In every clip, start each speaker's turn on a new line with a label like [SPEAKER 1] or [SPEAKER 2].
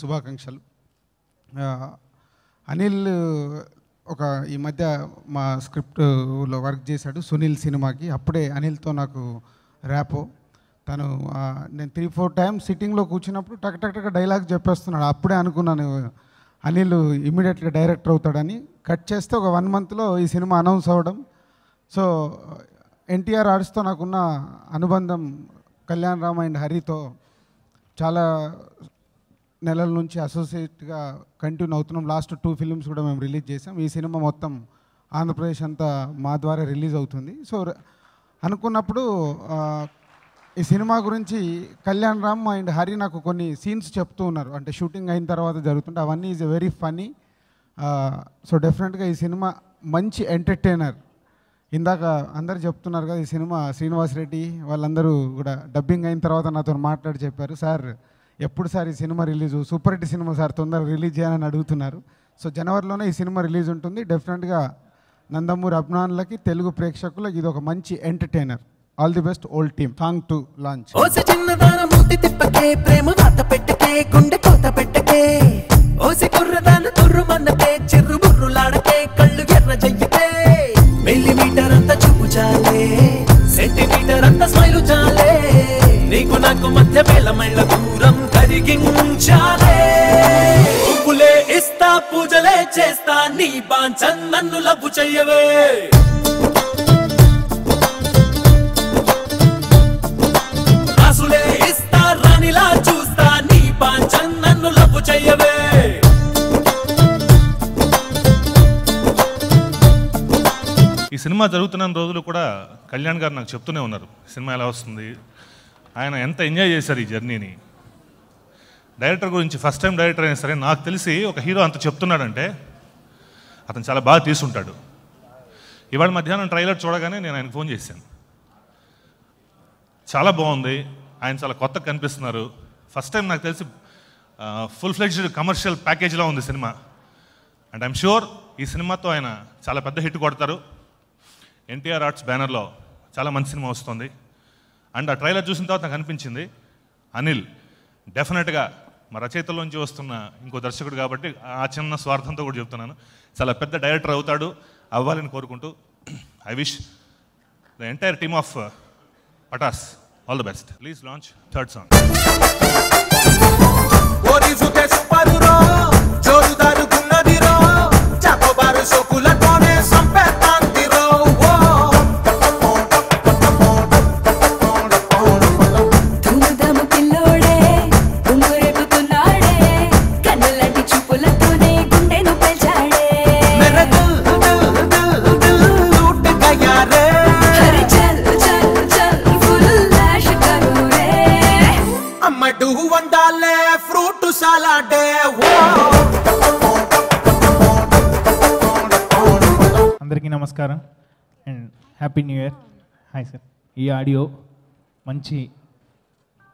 [SPEAKER 1] శుభాకాంక్షలు. అనిల్ ఒక ఈ మధ్య మా స్క్రిప్ట్లో వర్క్ చేశాడు సునీల్ సినిమాకి. అప్పుడే అనిల్తో నాకు ర్యాపో. తను నేను త్రీ ఫోర్ టైమ్స్ సిట్టింగ్లో కూర్చున్నప్పుడు టక్ టక్ టక్ డైలాగ్ చెప్పేస్తున్నాడు. అప్పుడే అనుకున్నాను అనిల్ ఇమీడియట్గా డైరెక్టర్ అవుతాడని. కట్ చేస్తే ఒక వన్ మంత్లో ఈ సినిమా అనౌన్స్ అవ్వడం. సో ఎన్టీఆర్ ఆర్ట్స్తో నాకున్న అనుబంధం కళ్యాణ్ రామ్ అండ్ హరితో చాలా నెలల నుంచి అసోసియేట్గా కంటిన్యూ అవుతున్నాం. లాస్ట్ టూ ఫిలిమ్స్ కూడా మేము రిలీజ్ చేసాం. ఈ సినిమా మొత్తం ఆంధ్రప్రదేశ్ అంతా మా ద్వారా రిలీజ్ అవుతుంది. సో అనుకున్నప్పుడు ఈ సినిమా గురించి కళ్యాణ్ రామ్ అండ్ హరి నాకు కొన్ని సీన్స్ చెప్తూ ఉన్నారు. అంటే షూటింగ్ అయిన తర్వాత జరుగుతుంటే అవన్నీ ఈజ్ వెరీ ఫనీ సో డెఫినెట్గా ఈ సినిమా మంచి ఎంటర్టైనర్ ఇందాక అందరు చెప్తున్నారు కదా ఈ సినిమా శ్రీనివాస్ రెడ్డి వాళ్ళందరూ కూడా డబ్బింగ్ అయిన తర్వాత నాతో మాట్లాడి చెప్పారు. సార్ ఎప్పుడు సార్ ఈ cinema release? Super hit cinema sir తొందరగా రిలీజ్ చేయాలని అడుగుతున్నారు. సో జనవరిలోనే ఈ సినిమా రిలీజ్ ఉంటుంది. డెఫినెట్గా నందమూరి అభిమానులకి తెలుగు ప్రేక్షకులకు ఇది ఒక మంచి entertainer all the best old team song to launch
[SPEAKER 2] OC చిన్నదాన ప్రేమ వాత పెట్టకే గుండె కోత పెట్టకే. ఓసి కుర్రదాన తుర్రుమన్నకే చెర్రు బుర్రులాడకే కళ్ళు ఎర్ర జయ్యకే మిల్లీమీటర్ అంత చూపు చాలే సెంటీమీటర్ అంత స్మైలు చాలే. నీకు నాకు మధ్య వేల మైళ్ళ దూరం జరిగించాలే పువ్వులే ఇస్తా పూజలే చేస్తా నీ బాంచన్ నన్ను లబ్బు చెయ్యవే. రాసులే ఇస్తా రానిలా చూస్తా నీ పాంచన్ నన్ను లబ్బు చెయ్యవే.
[SPEAKER 3] ఈ సినిమా జరుగుతున్న రోజులు కూడా కళ్యాణ్ గారు నాకు చెప్తూనే ఉన్నారు. సినిమా ఎలా వస్తుంది? ఆయన ఎంత ఎంజాయ్ చేశారు ఈ జర్నీని? డైరెక్టర్ గురించి ఫస్ట్ టైం డైరెక్టర్ అయినా సరే నాకు తెలిసి ఒక హీరో అంత చెప్తున్నాడంటే అతను చాలా బాగా తీసుంటాడు. ఇవాళ మధ్యాహ్నం ట్రైలర్ చూడగానే నేను ఆయనకు ఫోన్ చేశాను. చాలా బాగుంది ఆయన చాలా కొత్తగా కనిపిస్తున్నారు. ఫస్ట్ టైం నాకు తెలిసి ఫుల్ ఫ్లెడ్జ్డ్ కమర్షియల్ ప్యాకేజ్లో ఉంది సినిమా. అండ్ ఐమ్ షూర్ ఈ సినిమాతో ఆయన చాలా పెద్ద హిట్ కొడతారు. ఎన్టీఆర్ ఆర్ట్స్ బ్యానర్లో చాలా మంచి సినిమా వస్తుంది. అండ్ ఆ ట్రైలర్ చూసిన తర్వాత నాకు అనిపించింది అనిల్ డెఫినెట్గా మా రచయితల్లోంచి వస్తున్న ఇంకో దర్శకుడు కాబట్టి ఆ చిన్న స్వార్థంతో కూడా చెప్తున్నాను. చాలా పెద్ద డైరెక్టర్ అవుతాడు అవ్వాలని కోరుకుంటూ I wish the entire team of Pataas all the best please launch third song
[SPEAKER 2] జోరుదారు గున్నదిరో జోరుదారుగున్నదిరో సోకుల
[SPEAKER 4] అందరికీ నమస్కారం and happy new year. Hi sir. ఈ ఆడియో మంచి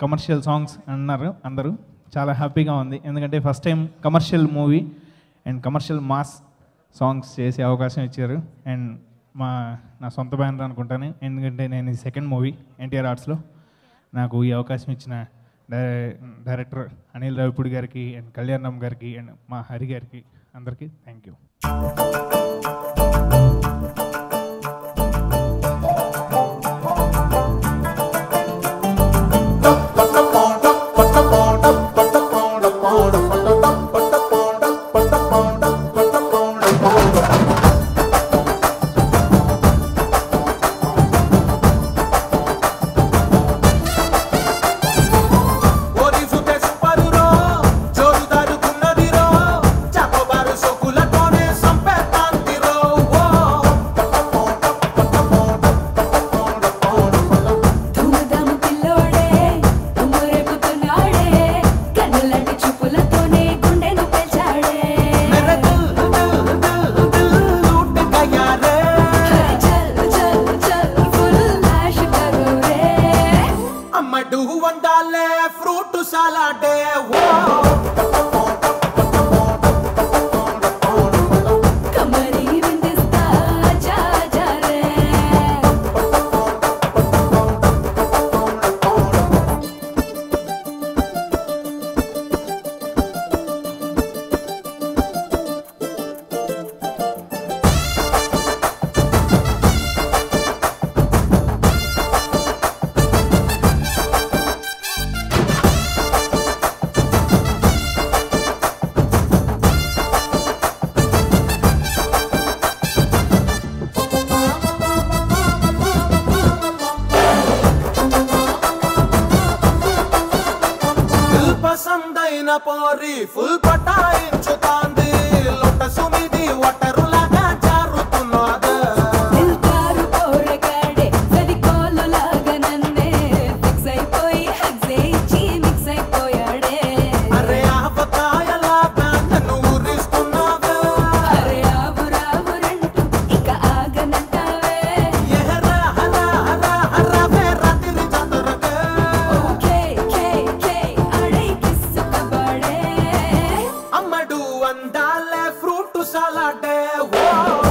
[SPEAKER 4] కమర్షియల్ సాంగ్స్ అన్నారు అందరూ. చాలా హ్యాపీగా ఉంది. ఎందుకంటే first time commercial movie and commercial mass songs చేసే అవకాశం ఇచ్చారు. అండ్ మా నా సొంత బ్యానర్ అనుకుంటాను. ఎందుకంటే నేను ఈ సెకండ్ మూవీ ఎన్టీఆర్ ఆర్ట్స్లో నాకు ఈ అవకాశం ఇచ్చిన డైరెక్టర్ అనిల్ రావిపూడి గారికి అండ్ కళ్యాణ్ రామ్ గారికి అండ్ మా హరి గారికి అందరికీ థ్యాంక్ యూ
[SPEAKER 2] ఓరిజుకే అమ్మడు వండాలే ఫ్రూట్ సలాడే ఓ.
[SPEAKER 5] సందైన
[SPEAKER 2] పారి ఫుల్ పటాయించుతాంది.
[SPEAKER 5] లొట్ట
[SPEAKER 2] సుమిది వాటర్ the wall.